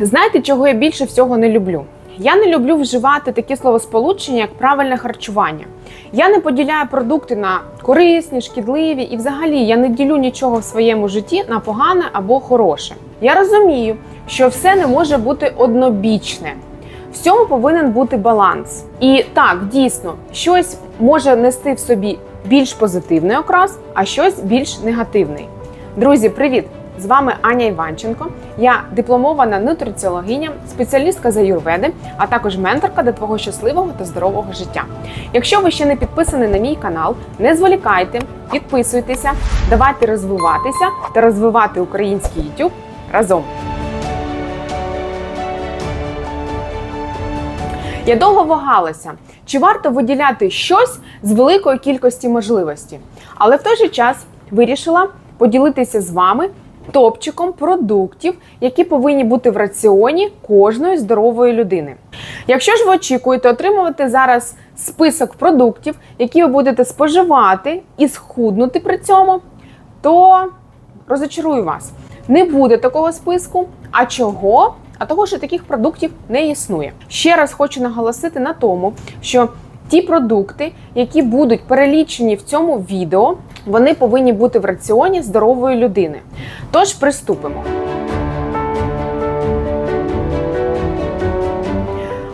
Знаєте, чого я більше всього не люблю? Я не люблю вживати такі словосполучення, як правильне харчування. Я не поділяю продукти на корисні, шкідливі, і взагалі я не ділю нічого в своєму житті на погане або хороше. Я розумію, що все не може бути однобічне. В цьому повинен бути баланс. І так, дійсно, щось може нести в собі більш позитивний окрас, а щось більш негативний. Друзі, привіт! З вами Аня Іванченко. Я дипломована нутриціологиня, спеціалістка з аюрведи, а також менторка до твого щасливого та здорового життя. Якщо ви ще не підписані на мій канал, не зволікайте, підписуйтеся, давайте розвиватися та розвивати український YouTube разом. Я довго вагалася, чи варто виділяти щось з великої кількості можливості, але в той же час вирішила поділитися з вами топчиком продуктів, які повинні бути в раціоні кожної здорової людини. Якщо ж ви очікуєте отримувати зараз список продуктів, які ви будете споживати і схуднути при цьому, то розочарую вас. Не буде такого списку. А чого? А того, що таких продуктів не існує. Ще раз хочу наголосити на тому, що ті продукти, які будуть перелічені в цьому відео, вони повинні бути в раціоні здорової людини. Тож приступимо.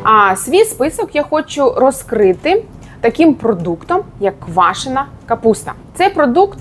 А свій список я хочу розкрити таким продуктом, як квашена капуста. Цей продукт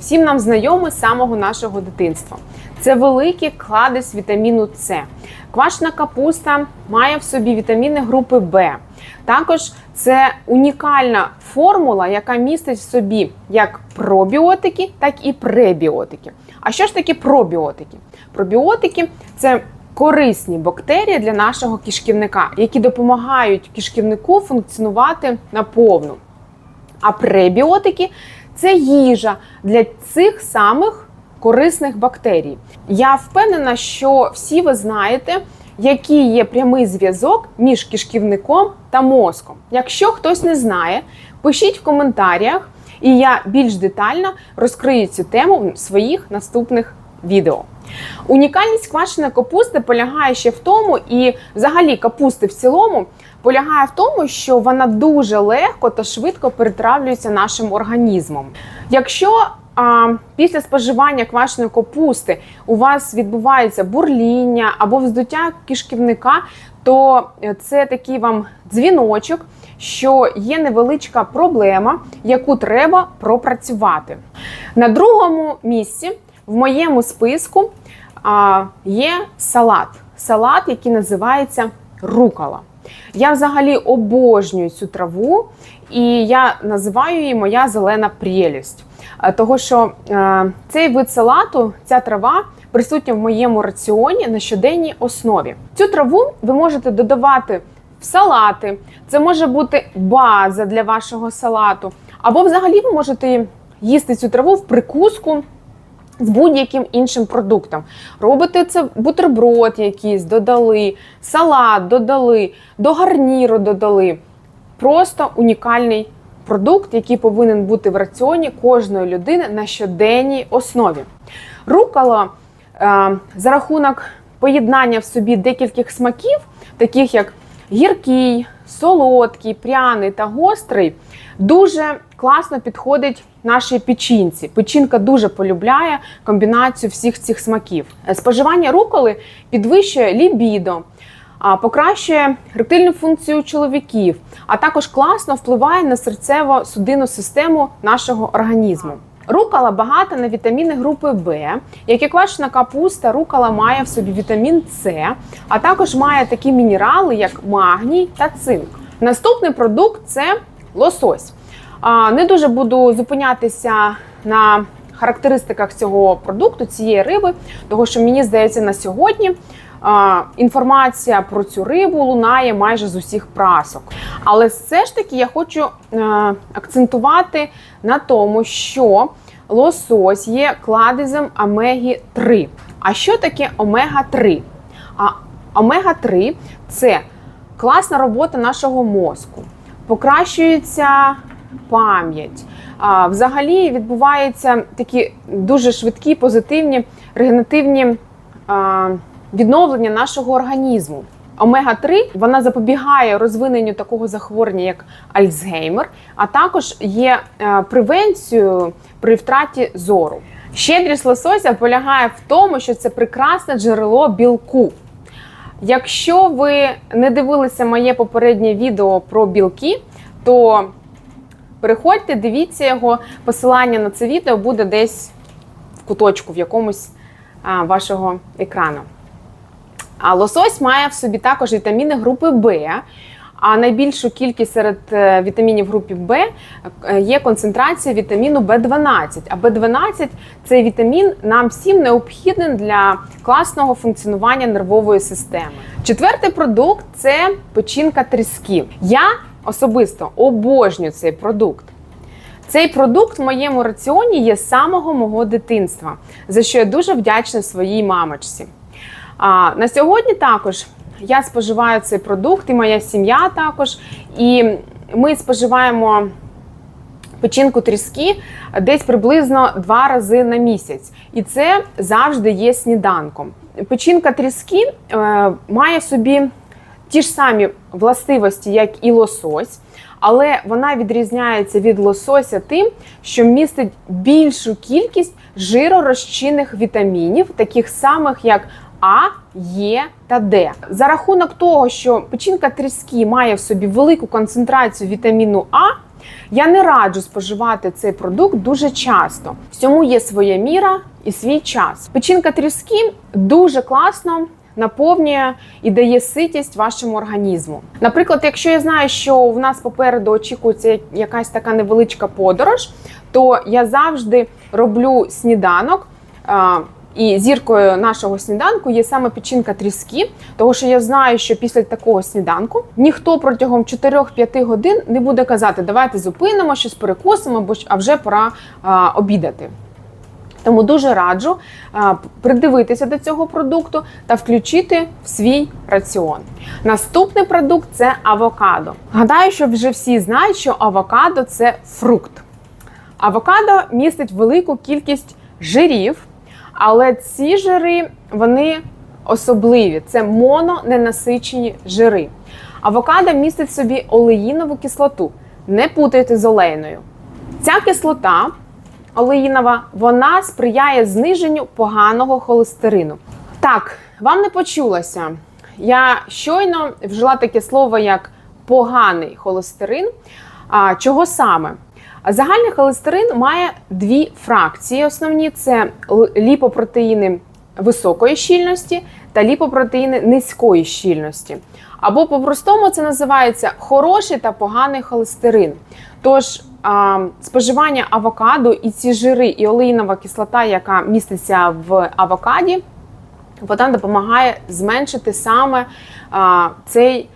всім нам знайомий з самого нашого дитинства. Це великий кладезь вітаміну С. Квашена капуста має в собі вітаміни групи Б. Також це унікальна формула, яка містить в собі як пробіотики, так і пребіотики. А що ж таке пробіотики? Пробіотики це корисні бактерії для нашого кишківника, які допомагають кишківнику функціонувати наповну. А пребіотики це їжа для цих самих корисних бактерій. Я впевнена, що всі ви знаєте, який є прямий зв'язок між кишківником та мозком. Якщо хтось не знає, пишіть в коментарях, і я більш детально розкрию цю тему в своїх наступних відео. Унікальність квашеної капусти полягає ще в тому, і взагалі капусти в цілому полягає в тому, що вона дуже легко та швидко перетравлюється нашим організмом. Якщо а, після споживання квашеної капусти у вас відбувається бурління або вздуття кишківника, то це такий вам дзвіночок, що є невеличка проблема, яку треба пропрацювати. На другому місці в моєму списку а, є салат. Салат, який називається рукола. Я взагалі обожнюю цю траву, і я називаю її моя зелена прелість. Е, Того, що е, цей вид салату, ця трава присутня в моєму раціоні на щоденній основі. Цю траву ви можете додавати в салати, це може бути база для вашого салату, або взагалі ви можете їсти цю траву в прикуску з будь-яким іншим продуктом. Робите це бутерброд якийсь, додали, салат додали, до гарніру додали. Просто унікальний продукт, який повинен бути в раціоні кожної людини на щоденній основі. Рукола е, за рахунок поєднання в собі декількох смаків, таких як гіркий, солодкий, пряний та гострий, дуже класно підходить нашій печінці. Печінка дуже полюбляє комбінацію всіх цих смаків. Е, Споживання руколи підвищує лібідо, покращує ректильну функцію чоловіків, а також класно впливає на серцево-судинну систему нашого організму. Рукола багата на вітаміни групи В, як і квашена капуста, рукола має в собі вітамін С, а також має такі мінерали, як магній та цинк. Наступний продукт це лосось. Не дуже буду зупинятися на характеристиках цього продукту, цієї риби, тому що мені здається, на сьогодні інформація про цю рибу лунає майже з усіх прасок. Але все ж таки я хочу е, акцентувати на тому, що лосось є кладезем омеги 3. А що таке омега 3? А омега 3 це класна робота нашого мозку, покращується пам'ять. Взагалі відбуваються такі дуже швидкі, позитивні регенеративні відновлення нашого організму. Омега-3 вона запобігає розвиненню такого захворювання, як Альцгеймер, а також є е, превенцією при втраті зору. Щедрість лосося полягає в тому, що це прекрасне джерело білку. Якщо ви не дивилися моє попереднє відео про білки, то переходьте, дивіться його. Посилання на це відео буде десь в куточку в якомусь вашого екрану. А лосось має в собі також вітаміни групи Б. А найбільшу кількість серед е, вітамінів групи Б е, є концентрація вітаміну В12. А В12 цей вітамін нам всім необхідний для класного функціонування нервової системи. Четвертий продукт це печінка тріски. Я особисто обожнюю цей продукт. Цей продукт в моєму раціоні є з самого мого дитинства, за що я дуже вдячна своїй мамочці. А на сьогодні також я споживаю цей продукт, і моя сім'я також. І ми споживаємо печінку тріски десь приблизно два рази на місяць. І це завжди є сніданком. Печінка тріски е, має собі ті ж самі властивості, як і лосось. Але вона відрізняється від лосося тим, що містить більшу кількість жиророзчинних вітамінів, таких самих як А, Е та Д. За рахунок того, що печінка тріски має в собі велику концентрацію вітаміну А, я не раджу споживати цей продукт дуже часто. Всьому є своя міра і свій час. Печінка тріски дуже класно наповнює і дає ситість вашому організму. Наприклад, якщо я знаю, що в нас попереду очікується якась така невеличка подорож, то я завжди роблю сніданок. І зіркою нашого сніданку є саме печінка тріски, тому що я знаю, що після такого сніданку ніхто протягом 4-5 годин не буде казати, давайте зупинимо, щось перекусимо, бо а вже пора а, обідати. Тому дуже раджу а, придивитися до цього продукту та включити в свій раціон. Наступний продукт це авокадо. Гадаю, що вже всі знають, що авокадо це фрукт. Авокадо містить велику кількість жирів, але ці жири вони особливі. Це мононенасичені жири. Авокадо містить в собі олеїнову кислоту. Не путайте з олейною. Ця кислота олеїнова вона сприяє зниженню поганого холестерину. Так, вам не почулося. Я щойно вжила таке слово як поганий холестерин. А чого саме? Загальний холестерин має дві фракції. Основні це ліпопротеїни високої щільності та ліпопротеїни низької щільності. Або по-простому це називається хороший та поганий холестерин. Тож а, споживання авокадо і ці жири, і олеїнова кислота, яка міститься в авокаді, вона допомагає зменшити саме а, цей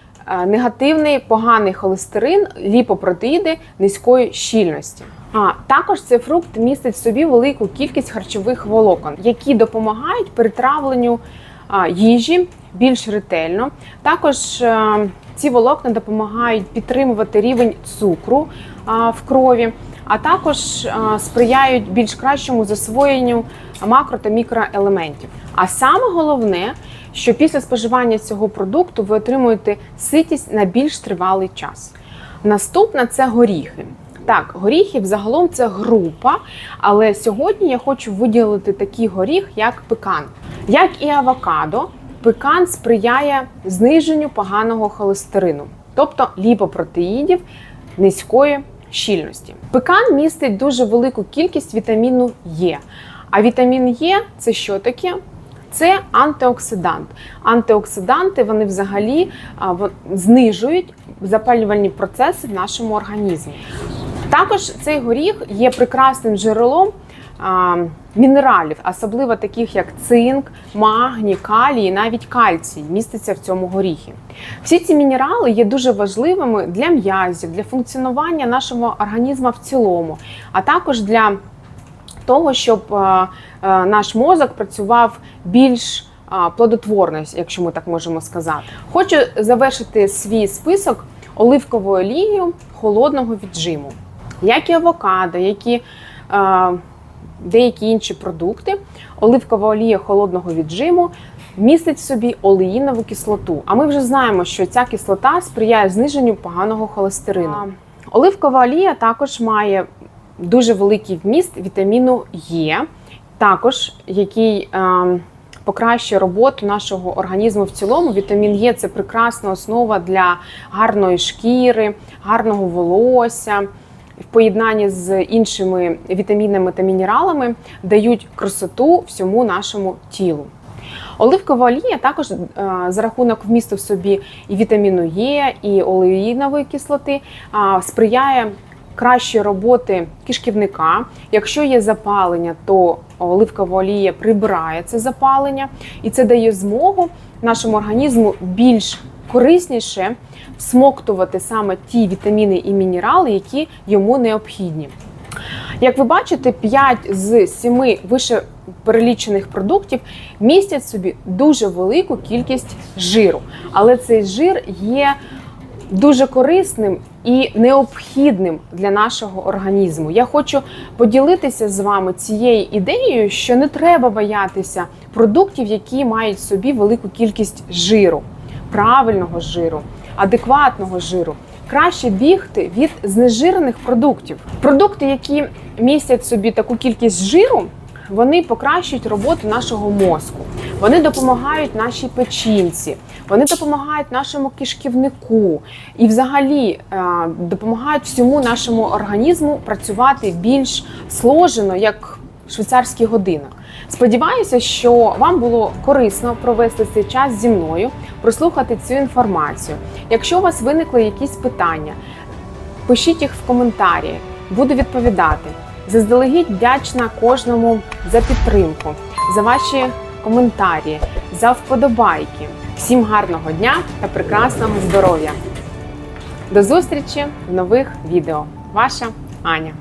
негативний поганий холестерин, ліпопротеїди низької щільності. А також цей фрукт містить в собі велику кількість харчових волокон, які допомагають перетравленню їжі більш ретельно. Також е, ці волокна допомагають підтримувати рівень цукру в крові, а також е, сприяють більш кращому засвоєнню макро та мікроелементів. А саме головне, що після споживання цього продукту ви отримуєте ситість на більш тривалий час. Наступне це горіхи. Так, горіхи взагалом це група, але сьогодні я хочу виділити такий горіх, як пекан. Як і авокадо, пекан сприяє зниженню поганого холестерину, тобто ліпопротеїдів низької щільності. Пекан містить дуже велику кількість вітаміну Е. А вітамін Е це що таке? Це антиоксидант. Антиоксиданти вони взагалі знижують запалювальні процеси в нашому організмі. Також цей горіх є прекрасним джерелом мінералів, особливо таких як цинк, магній, калій, навіть кальцій міститься в цьому горіхі. Всі ці мінерали є дуже важливими для м'язів, для функціонування нашого організму в цілому, а також для того, щоб е, е, наш мозок працював більш плодотворно, якщо ми так можемо сказати. Хочу завершити свій список оливковою олією холодного віджиму, як і авокадо, як і е, деякі інші продукти. Оливкова олія холодного віджиму містить в собі олеїнову кислоту. А ми вже знаємо, що ця кислота сприяє зниженню поганого холестерину. Оливкова олія також має дуже великий вміст вітаміну Е, також який е, покращує роботу нашого організму в цілому. Вітамін Е це прекрасна основа для гарної шкіри, гарного волосся. В поєднанні з іншими вітамінами та мінералами дають красоту всьому нашому тілу. Оливкова олія також е, за рахунок вмісту в собі і вітаміну Е, і олеїнової кислоти сприяє кращої роботи кишківника. Якщо є запалення, то оливкова олія прибирає це запалення, і це дає змогу нашому організму більш корисніше всмоктувати саме ті вітаміни і мінерали, які йому необхідні. Як ви бачите, 5 з 7 вище перелічених продуктів містять собі дуже велику кількість жиру. Але цей жир є дуже корисним і необхідним для нашого організму. Я хочу поділитися з вами цією ідеєю, що не треба боятися продуктів, які мають в собі велику кількість жиру, правильного жиру, адекватного жиру. Краще бігти від знежирених продуктів. Продукти, які містять собі таку кількість жиру, вони покращують роботу нашого мозку. Вони допомагають нашій печінці, вони допомагають нашому кишківнику і, взагалі, е, допомагають всьому нашому організму працювати більш сложено, як швейцарський годинник. Сподіваюся, що вам було корисно провести цей час зі мною, прослухати цю інформацію. Якщо у вас виникли якісь питання, пишіть їх в коментарі, буду відповідати. Заздалегідь вдячна кожному за підтримку, за ваші коментарі, за вподобайки. Всім гарного дня та прекрасного здоров'я! До зустрічі в нових відео. Ваша Аня.